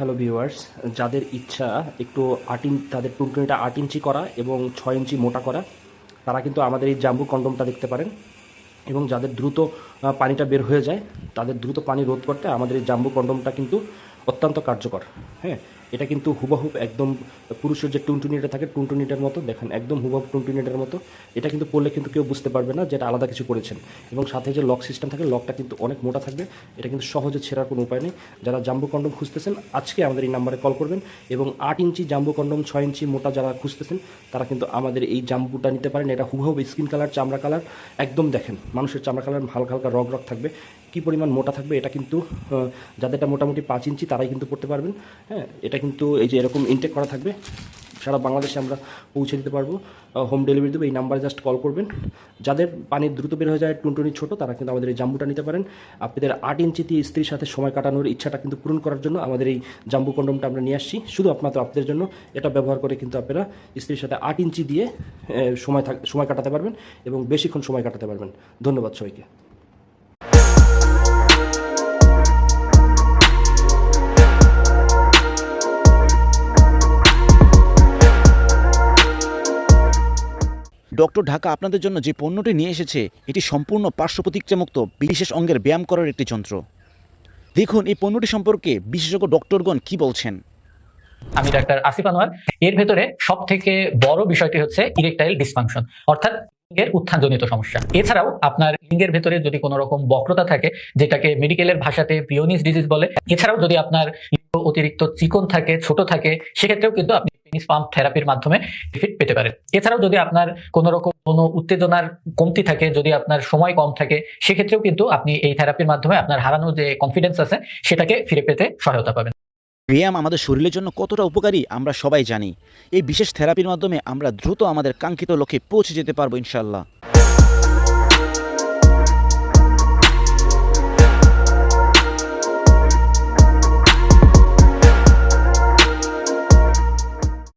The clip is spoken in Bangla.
হ্যালো ভিউয়ার্স যাদের ইচ্ছা একটু আট ইঞ্চ তাদের টুনটুনিটা আট ইঞ্চি করা এবং ছয় ইঞ্চি মোটা করা, তারা কিন্তু আমাদের এই জাম্বু কন্ডমটা দেখতে পারেন। এবং যাদের দ্রুত পানিটা বের হয়ে যায়, তাদের দ্রুত পানি রোধ করতে আমাদের এই জাম্বু কন্ডমটা কিন্তু অত্যন্ত কার্যকর। হ্যাঁ এটা কিন্তু হুবহুব একদম পুরুষের যে টুনটুনিটা থাকে, টুনটুনিটার মতো, দেখেন, একদম হুবহুব টুনটুনিটার মতো। এটা কিন্তু পড়লে কিন্তু কেউ বুঝতে পারবে না যেটা আলাদা কিছু করেছেন। এবং সাথে যে লক সিস্টেম থাকে, লকটা কিন্তু অনেক মোটা থাকবে। এটা কিন্তু সহজে ছেঁড়ার কোনো উপায় নেই। যারা জাম্বু কন্ডম খুঁজতেছেন, আজকে আমাদের এই নাম্বারে কল করবেন এবং আট ইঞ্চি জাম্বু কন্ডম, ছয় ইঞ্চি মোটা যারা খুঁজতেছেন, তারা কিন্তু আমাদের এই জাম্বুটা নিতে পারেন। এটা হুবহুব স্কিন কালার চামড়া কালার একদম দেখেন, মানুষের চামড়া কালার হালকা হালকা রগ রগ থাকবে। কী পরিমাণ মোটা থাকবে, এটা কিন্তু যাদেরটা মোটামুটি পাঁচ ইঞ্চি, তারাই কিন্তু পড়তে পারবেন। হ্যাঁ এটা কিন্তু এই যে এরকম ইনটেক করা থাকবে, সারা বাংলাদেশে আমরা পৌঁছে দিতে পারব। হোম ডেলিভারি দেবো, এই নাম্বারে জাস্ট কল করবেন। যাদের পানি দ্রুত বের হয়ে যায়, টুনটুনি ছোটো, তারা কিন্তু আমাদের এই জাম্বুটা নিতে পারেন। আপনাদের আট ইঞ্চিতে স্ত্রীর সাথে সময় কাটানোর ইচ্ছাটা কিন্তু পূরণ করার জন্য আমাদের এই জাম্বু কন্ডমটা আমরা নিয়ে আসছি। শুধু আপনাদের আপনাদের জন্য, এটা ব্যবহার করে কিন্তু আপনারা স্ত্রীর সাথে আট ইঞ্চি দিয়ে সময় থাক, সময় কাটাতে পারবেন এবং বেশিক্ষণ সময় কাটাতে পারবেন। ধন্যবাদ সবাইকে। ডক্টর ঢাকা আপনাদের জন্য যে পণ্যটি নিয়ে এসেছে, এটি সম্পূর্ণ পার্শ্ব প্রতিক্রিয়ামুক্ত বিশেষ অঙ্গের ব্যায়াম করার একটি যন্ত্র। দেখুন, এই পণ্যটি সম্পর্কে বিশেষজ্ঞ ডক্টরগণ কি বলছেন? আমি ডাক্তার আসিফ আনোয়ার। এর ভেতরে সব থেকে বড় বিষয়টি হচ্ছে ইরেকটাইল ডিসফাংশন, অর্থাৎ লিঙ্গের উত্থানজনিত সমস্যা। এছাড়াও আপনার লিঙ্গের ভেতরে যদি কোনো রকম বক্রতা থাকে, যেটাকে মেডিকেলের ভাষাতে পিওনিস ডিজিজ বলে, এছাড়াও যদি আপনার অতিরিক্ত চিকন থাকে, ছোট থাকে, সেক্ষেত্রেও কিন্তু আপনি পেনিস পাম্প থেরাপির মাধ্যমে ফিট পেতে পারেন এছাড়াও যদি আপনার কোনো রকম কোনো উত্তেজনার কমতি থাকে, যদি আপনার সময় কম থাকে, সেক্ষেত্রেও কিন্তু আপনি এই থেরাপির মাধ্যমে আপনার হারানো যে কনফিডেন্স আছে, সেটাকে ফিরে পেতে সহায়তা পাবেন। ব্যায়াম আমাদের শরীরের জন্য কতটা উপকারী, আমরা সবাই জানি। এই বিশেষ থেরাপির মাধ্যমে আমরা দ্রুত আমাদের কাঙ্ক্ষিত লক্ষ্যে পৌঁছে যেতে পারব ইনশাল্লাহ